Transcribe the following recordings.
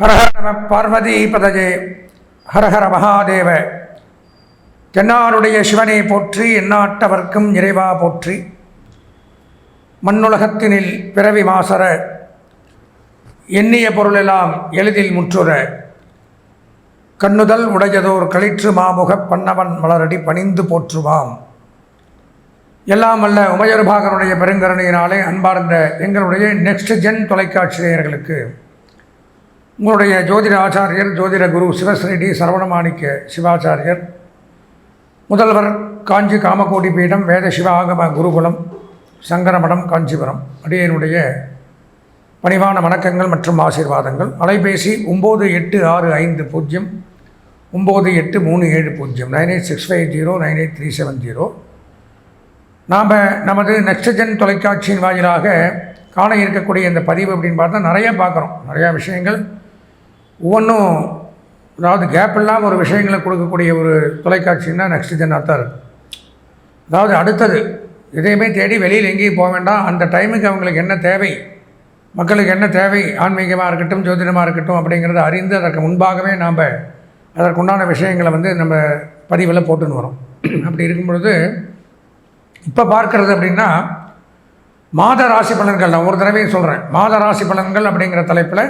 ஹரஹர நம பார்வதி பதஜே ஹரஹர மகாதேவ. தென்னாருடைய சிவனை போற்றி எந்நாட்டவர்க்கும் இறைவா போற்றி. மண்ணுலகத்தினில் பிறவி மாசர எண்ணிய பொருளெல்லாம் எளிதில் முற்றுற. கண்ணுதல் உடையதோர் களிற்று மாமுகப் பண்ணவன் மலரடி பணிந்து போற்றுவாம். எல்லாம் அல்ல உமையர்பாகனுடைய பெருங்கருணையினாலே அன்பார்ந்த எங்களுடைய நெக்ஸ்ட் ஜென் தொலைக்காட்சி நேயர்களுக்கு உங்களுடைய ஜோதிட ஆச்சாரியர் ஜோதிட குரு சிவஸ்ரீடி சரவணமாணிக்க சிவாச்சாரியர் முதல்வர் காஞ்சி காமகோடி பீடம் வேத சிவாகம குருகுலம் சங்கரமடம் காஞ்சிபுரம் அடியனுடைய பணிவான வணக்கங்கள் மற்றும் ஆசீர்வாதங்கள். அலைபேசி ஒம்பது எட்டு ஆறு ஐந்து பூஜ்ஜியம் ஒம்பது எட்டு மூணு ஏழு பூஜ்ஜியம் nine eight six five zero nine eight three seven zero. நாம் நமது நெக்ஸ்டஜன் தொலைக்காட்சியின் வாயிலாக காண இருக்கக்கூடிய இந்த பதிவு அப்படின்னு பார்த்தா நிறைய பார்க்குறோம். நிறையா விஷயங்கள் ஒவ்வொன்றும் அதாவது கேப் இல்லாமல் ஒரு விஷயங்களை கொடுக்கக்கூடிய ஒரு தொலைக்காட்சின்னா நெக்ஸ்ட் ஜென்னாக தான் அதாவது அடுத்தது எதையுமே தேடி வெளியில் எங்கேயும் போக வேண்டாம். அந்த டைமுக்கு அவங்களுக்கு என்ன தேவை மக்களுக்கு என்ன தேவை ஆன்மீகமாக இருக்கட்டும் ஜோதிடமாக இருக்கட்டும் அப்படிங்கிறத அறிந்து அதற்கு முன்பாகவே நாம் அதற்குண்டான விஷயங்களை வந்து நம்ம பதிவில் போட்டுன்னு வரோம். அப்படி இருக்கும் பொழுது இப்போ பார்க்கறது அப்படின்னா மாத ராசி பலன்கள் நான் ஒரு தடவையும் சொல்கிறேன் மாத ராசி பலன்கள் அப்படிங்கிற தலைப்பில்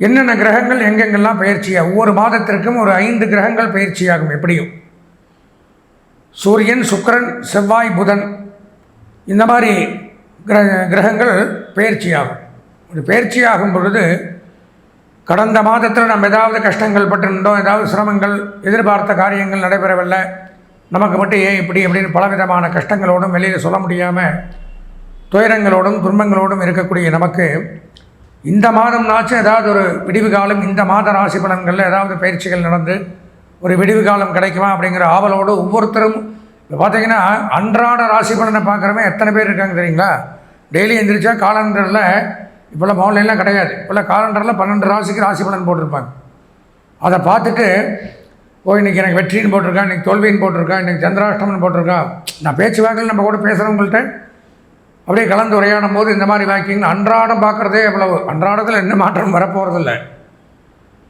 என்னென்ன கிரகங்கள் எங்கெங்கெல்லாம் பயிற்சியாக ஒவ்வொரு மாதத்திற்கும் ஒரு ஐந்து கிரகங்கள் பயிற்சியாகும் எப்படியும். சூரியன் சுக்கிரன் செவ்வாய் புதன் இந்த மாதிரி கிர கிரகங்கள் பயிற்சியாகும். ஒரு பயிற்சியாகும் பொழுது கடந்த மாதத்தில் நம்ம ஏதாவது கஷ்டங்கள் பட்டிருந்தோம் ஏதாவது சிரமங்கள் எதிர்பார்த்த காரியங்கள் நடைபெறவில்லை நமக்கு மட்டும் ஏன் இப்படி அப்படின்னு பலவிதமான கஷ்டங்களோடும் வெளியில் சொல்ல முடியாமல் துயரங்களோடும் துன்பங்களோடும் இருக்கக்கூடிய நமக்கு இந்த மாதம்னாச்சும் ஏதாவது ஒரு விடிவு காலம் இந்த மாத ராசி பலன்களில் ஏதாவது பயிற்சிகள் நடந்து ஒரு விடிவு காலம் கிடைக்குமா அப்படிங்கிற ஆவலோடு ஒவ்வொருத்தரும் இப்போ பார்த்தீங்கன்னா அன்றாட ராசி பலனை பார்க்குறவங்க எத்தனை பேர் இருக்காங்க தெரியுங்களா? டெய்லி எந்திரிச்சா காலண்டரில் இப்போல்லாம் மோன்லாம் கிடையாது. இப்போல்லாம் காலண்டரில் பன்னெண்டு ராசிக்கு ராசி பலன் போட்டிருப்பாங்க. அதை பார்த்துட்டு ஓ இன்றைக்கி எனக்கு வெற்றின்னு போட்டிருக்கான் இன்றைக்கி தோல்வின்னு போட்டிருக்கான் இன்றைக்கி சந்திராஷ்டமன் போட்டிருக்கான் நான் பேச்சு வாக்கில் நம்ம கூட பேசுகிறவங்கள்ட்ட அப்படியே கலந்து உரையாடும் போது இந்த மாதிரி வாக்கிங் அன்றாடம் பார்க்குறதே எவ்வளவு? அன்றாடத்தில் என்ன மாற்றம் வரப்போகிறதில்ல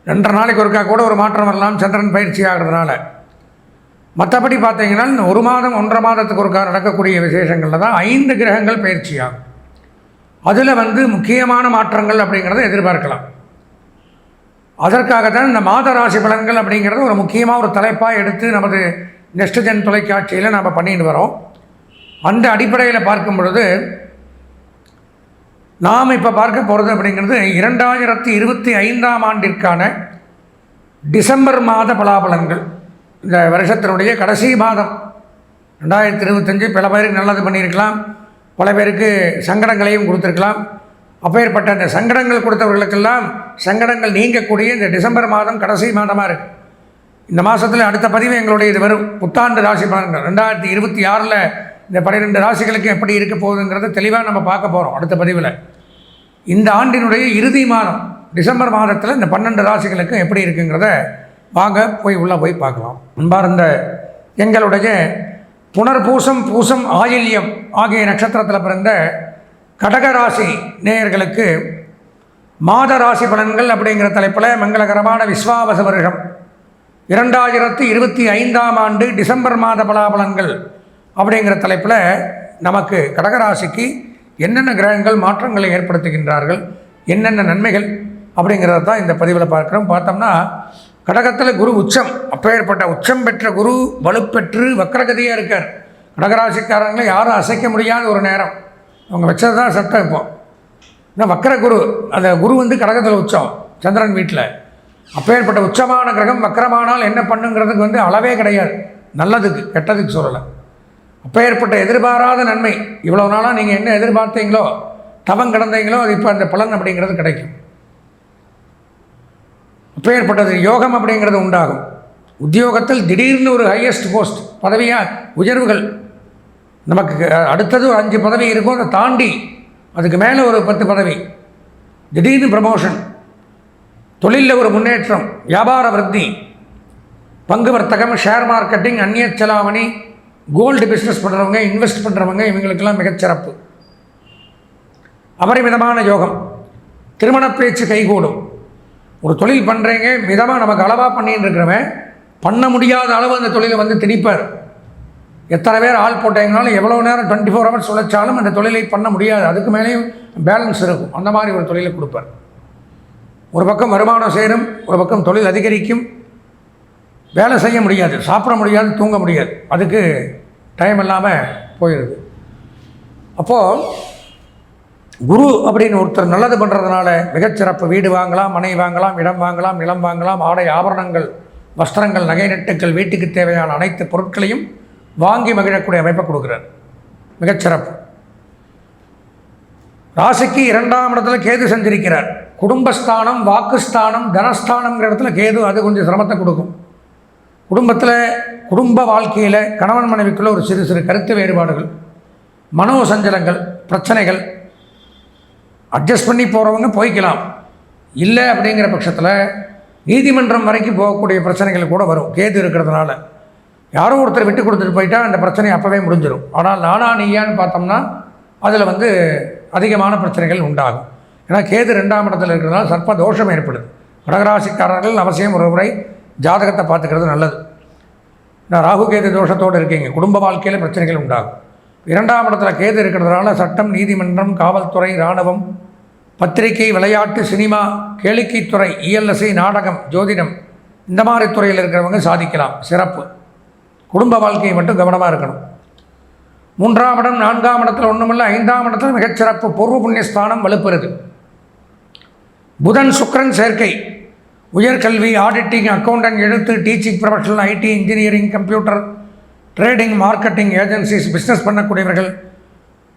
ரெண்டரை நாளைக்கு ஒருக்கா கூட ஒரு மாற்றம் வரலாம் சந்திரன் பயிற்சி ஆகிறதுனால. மற்றபடி பார்த்தீங்கன்னா ஒரு மாதம் ஒன்றரை மாதத்துக்கு ஒருக்கா நடக்கக்கூடிய விசேஷங்களில் தான் ஐந்து கிரகங்கள் பயிற்சியாகும் அதில் வந்து முக்கியமான மாற்றங்கள் அப்படிங்கிறத எதிர்பார்க்கலாம். அதற்காகத்தான் இந்த மாத ராசி பலன்கள் அப்படிங்கிறது ஒரு முக்கியமாக ஒரு தலைப்பாக எடுத்து நமது நெக்ஸ்ட் ஜென் தொலைக்காட்சியில் நம்ம பண்ணிட்டு வரோம். அந்த அடிப்படையில் பார்க்கும் பொழுது நாம் இப்போ பார்க்க போகிறது அப்படிங்கிறது இரண்டாயிரத்தி இருபத்தி ஐந்தாம் ஆண்டிற்கான டிசம்பர் மாத பலாபலன்கள். இந்த வருஷத்தினுடைய கடைசி மாதம். ரெண்டாயிரத்தி இருபத்தஞ்சு பல பேருக்கு நல்லது பண்ணியிருக்கலாம். பல பேருக்கு சங்கடங்களையும் கொடுத்துருக்கலாம். அப்பேற்பட்ட அந்த சங்கடங்கள் கொடுத்தவர்களுக்கெல்லாம் சங்கடங்கள் நீங்கக்கூடிய இந்த டிசம்பர் மாதம் கடைசி மாதமாக இருக்குது இந்த மாதத்தில் அடுத்த பதிவு எங்களுடைய இது வரும். புத்தாண்டு ராசி பலன்கள். ரெண்டாயிரத்தி இருபத்தி ஆறில் இந்த பன்னிரெண்டு ராசிகளுக்கு எப்படி இருக்க போகுதுங்கிறத தெளிவாக நம்ம பார்க்க போகிறோம் அடுத்த பதிவில். இந்த ஆண்டினுடைய இறுதி மாதம் டிசம்பர் மாதத்தில் இந்த பன்னெண்டு ராசிகளுக்கும் எப்படி இருக்குங்கிறத வாங்க போய் உள்ளே போய் பார்க்கலாம். அன்பார்ந்த எங்களுடைய புனர்பூசம் பூசம் ஆயில்யம் ஆகிய நட்சத்திரத்தில் பிறந்த கடகராசி நேயர்களுக்கு மாத ராசி பலன்கள் அப்படிங்கிற தலைப்பில் மங்களகரமான விஸ்வாவச வருஷம். இரண்டாயிரத்தி இருபத்தி ஐந்தாம் ஆண்டு டிசம்பர் மாத பலாபலன்கள் அப்படிங்கிற தலைப்பில் நமக்கு கடகராசிக்கு என்னென்ன கிரகங்கள் மாற்றங்களை ஏற்படுத்துகின்றார்கள் என்னென்ன நன்மைகள் அப்படிங்கிறத தான் இந்த பதிவில் பார்க்குறோம். பார்த்தோம்னா கடகத்தில் குரு உச்சம் அப்பேற்பட்ட உச்சம் பெற்ற குரு வலுப்பெற்று வக்கரகதியாக இருக்கார். கடகராசிக்காரங்களை யாரும் அசைக்க முடியாத ஒரு நேரம். அவங்க வச்சது தான் சட்டம் இப்போ. ஏன்னா வக்கர குரு அந்த குரு வந்து கடகத்தில் உச்சம் சந்திரன் வீட்டில் அப்பேற்பட்ட உச்சமான கிரகம் வக்கரமானால் என்ன பண்ணுங்கிறதுக்கு வந்து அளவே கிடையாது. நல்லதுக்கு கெட்டதுக்கு சொல்லலை. அப்பேற்பட்ட எதிர்பாராத நன்மை. இவ்வளோ நாளாக நீங்கள் என்ன எதிர்பார்த்தீங்களோ தவம் கிடந்தீங்களோ அது இப்போ அந்த பலன் அப்படிங்கிறது கிடைக்கும். அப்பேற்பட்டது யோகம் அப்படிங்கிறது உண்டாகும். உத்தியோகத்தில் திடீர்னு ஒரு ஹையஸ்ட் போஸ்ட் பதவியாக உயர்வுகள். நமக்கு அடுத்தது ஒரு அஞ்சு பதவி இருக்கும் அதை தாண்டி அதுக்கு மேலே ஒரு பத்து பதவி. திடீர்னு ப்ரமோஷன் தொழிலில் ஒரு முன்னேற்றம் வியாபார விருத்தி. பங்கு வர்த்தகம் ஷேர் மார்க்கெட்டிங் அந்நிய செலாவணி கோல்டு பிஸ்னஸ் பண்ணுறவங்க இன்வெஸ்ட் பண்ணுறவங்க இவங்களுக்கெல்லாம் மிகச்சிறப்பு அபரிமிதமான யோகம். திருமண பேச்சு கைகூடும். ஒரு தொழில் பண்ணுறீங்க மிதமாக நமக்கு அளவாக பண்ணின்னு இருக்கிறவன் பண்ண முடியாத அளவு அந்த தொழிலை வந்து திணிப்பார். எத்தனை பேர் ஆள் போட்டீங்கனாலும் எவ்வளோ நேரம் டுவெண்ட்டி ஃபோர் ஹவர்ஸ் உழைச்சாலும் அந்த தொழிலை பண்ண முடியாது. அதுக்கு மேலேயும் பேலன்ஸ் இருக்கும். அந்த மாதிரி ஒரு தொழிலை கொடுப்பார். ஒரு பக்கம் வருமானம் சேரும் ஒரு பக்கம் தொழில் அதிகரிக்கும். வேலை செய்ய முடியாது சாப்பிட முடியாது தூங்க முடியாது. அதுக்கு டைம் இல்லாமல் போயிடுது அப்போது குரு அப்படின்னு ஒருத்தர் நல்லது பண்ணுறதுனால மிகச்சிறப்பு வீடு வாங்கலாம் மனை வாங்கலாம் இடம் வாங்கலாம் நிலம் வாங்கலாம் ஆடை ஆபரணங்கள் வஸ்திரங்கள் நகை நட்டுக்கள் வீட்டுக்கு தேவையான அனைத்து பொருட்களையும் வாங்கி மகிழக்கூடிய அமைப்பை கொடுக்குறார். மிகச்சிறப்பு ராசிக்கு இரண்டாம் இடத்துல கேது சஞ்சரிக்கிறார். குடும்பஸ்தானம் வாக்குஸ்தானம் தனஸ்தானங்கிற இடத்துல கேது அது கொஞ்சம் சிரமத்தை கொடுக்கும். குடும்பத்தில் குடும்ப வாழ்க்கையில் கணவன் மனைவிக்குள்ள ஒரு சிறு சிறு கருத்து வேறுபாடுகள் மனோ சஞ்சலங்கள் பிரச்சனைகள். அட்ஜஸ்ட் பண்ணி போகிறவங்க போய்க்கலாம். இல்லை அப்படிங்கிற பட்சத்தில் நீதிமன்றம் வரைக்கும் போகக்கூடிய பிரச்சனைகள் கூட வரும். கேது இருக்கிறதுனால. யாரோ ஒருத்தர் விட்டு கொடுத்துட்டு போயிட்டால் அந்த பிரச்சனை அப்போவே முடிஞ்சிடும் ஆனால் நானா நீயான்னு பார்த்தோம்னா அதில் வந்து அதிகமான பிரச்சனைகள் உண்டாகும். ஏன்னா கேது ரெண்டாம் இடத்துல இருக்கிறதுனால சர்ப்ப தோஷம் ஏற்படுது. கடகராசிக்காரர்கள் அவசியம் ஒரு முறை ஜாதகத்தை பார்த்துக்கிறது நல்லது. நான் ராகு கேது தோஷத்தோடு இருக்கீங்க. குடும்ப வாழ்க்கையில் பிரச்சனைகள் உண்டாகும். இரண்டாம் இடத்துல கேது இருக்கிறதுனால சட்டம் நீதிமன்றம் காவல்துறை இராணுவம் பத்திரிகை விளையாட்டு சினிமா கேளிக்கைத்துறை இஎல்எஸ்ஐ நாடகம் ஜோதிடம் இந்த மாதிரி துறையில் இருக்கிறவங்க சாதிக்கலாம். சிறப்பு. குடும்ப வாழ்க்கையை மட்டும் கவனமாக இருக்கணும். மூன்றாம் இடம் நான்காம் இடத்துல ஒன்றுமில்லை ஐந்தாம் இடத்துல மிகச்சிறப்பு பூர்வ புண்ணியஸ்தானம் வலுப்பெறுது. புதன் சுக்கிரன் சேர்க்கை. உயர்கல்வி ஆடிட்டிங் அக்கௌண்டன்ட் எழுத்து teaching professional IT engineering computer trading marketing agencies business பண்ணக்கூடியவர்கள்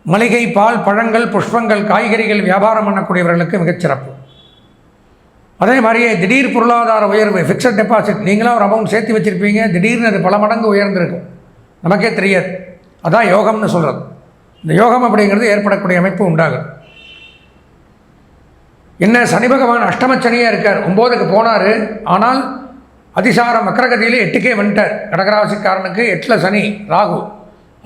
மளிகை பால் பழங்கள் புஷ்பங்கள் காய்கறிகள் வியாபாரம் பண்ணக்கூடியவர்களுக்கு மிகச்சிறப்பு. அதே மாதிரியே திடீர் பொருளாதார உயர்வு ஃபிக்ஸட் டெபாசிட் நீங்களாம் ஒரு அமௌண்ட் சேர்த்து வச்சுருப்பீங்க திடீர்னு அது பல மடங்கு உயர்ந்திருக்கும். நமக்கே தெரியாது. அதான் யோகம்னு சொல்கிறது இந்த யோகம் அப்படிங்கிறது ஏற்படக்கூடிய அமைப்பு உண்டாகும் என்ன சனி பகவான் அஷ்டமச்சனியாக இருக்கார் ஒம்போதுக்கு போனார். ஆனால் அதிசாரம் வக்கரகதியிலே எட்டுக்கே வந்துட்டார். கடகராசிக்காரனுக்கு எட்டில் சனி ராகு.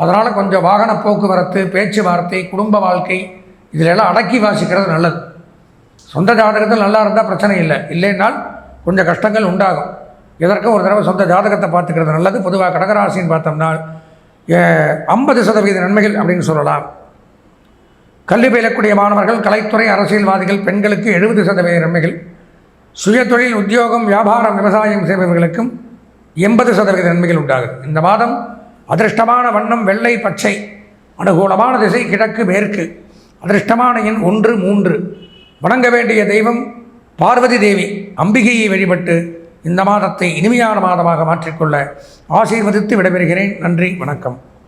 அதனால் கொஞ்சம் வாகன போக்குவரத்து பேச்சுவார்த்தை குடும்ப வாழ்க்கை இதிலெல்லாம் அடக்கி வாசிக்கிறது நல்லது. சொந்த ஜாதகத்தில் நல்லா இருந்தால் பிரச்சனை இல்லை. இல்லைன்னால் கொஞ்சம் கஷ்டங்கள் உண்டாகும். இதற்கும் ஒரு தடவை சொந்த ஜாதகத்தை பார்த்துக்கிறது நல்லது. பொதுவாக கடகராசின்னு பார்த்தோம்னா ஐம்பது சதவீத நன்மைகள் அப்படின்னு சொல்லலாம். கல்வி பயிலக்கூடிய மாணவர்கள் கலைத்துறை அரசியல்வாதிகள் பெண்களுக்கு எழுபது சதவீத நன்மைகள். சுயதொழில் உத்தியோகம் வியாபாரம் விவசாயம் செய்பவர்களுக்கும் எண்பது சதவீத நன்மைகள் உண்டாகுது. இந்த மாதம் அதிர்ஷ்டமான வண்ணம் வெள்ளை பச்சை. அனுகூலமான திசை கிழக்கு மேற்கு. அதிர்ஷ்டமான எண் ஒன்று மூன்று. வணங்க வேண்டிய தெய்வம் பார்வதி தேவி. அம்பிகையை வழிபட்டு இந்த மாதத்தை இனிமையான மாதமாக மாற்றிக்கொள்ள ஆசீர்வதித்து விடைபெறுகிறேன். நன்றி வணக்கம்.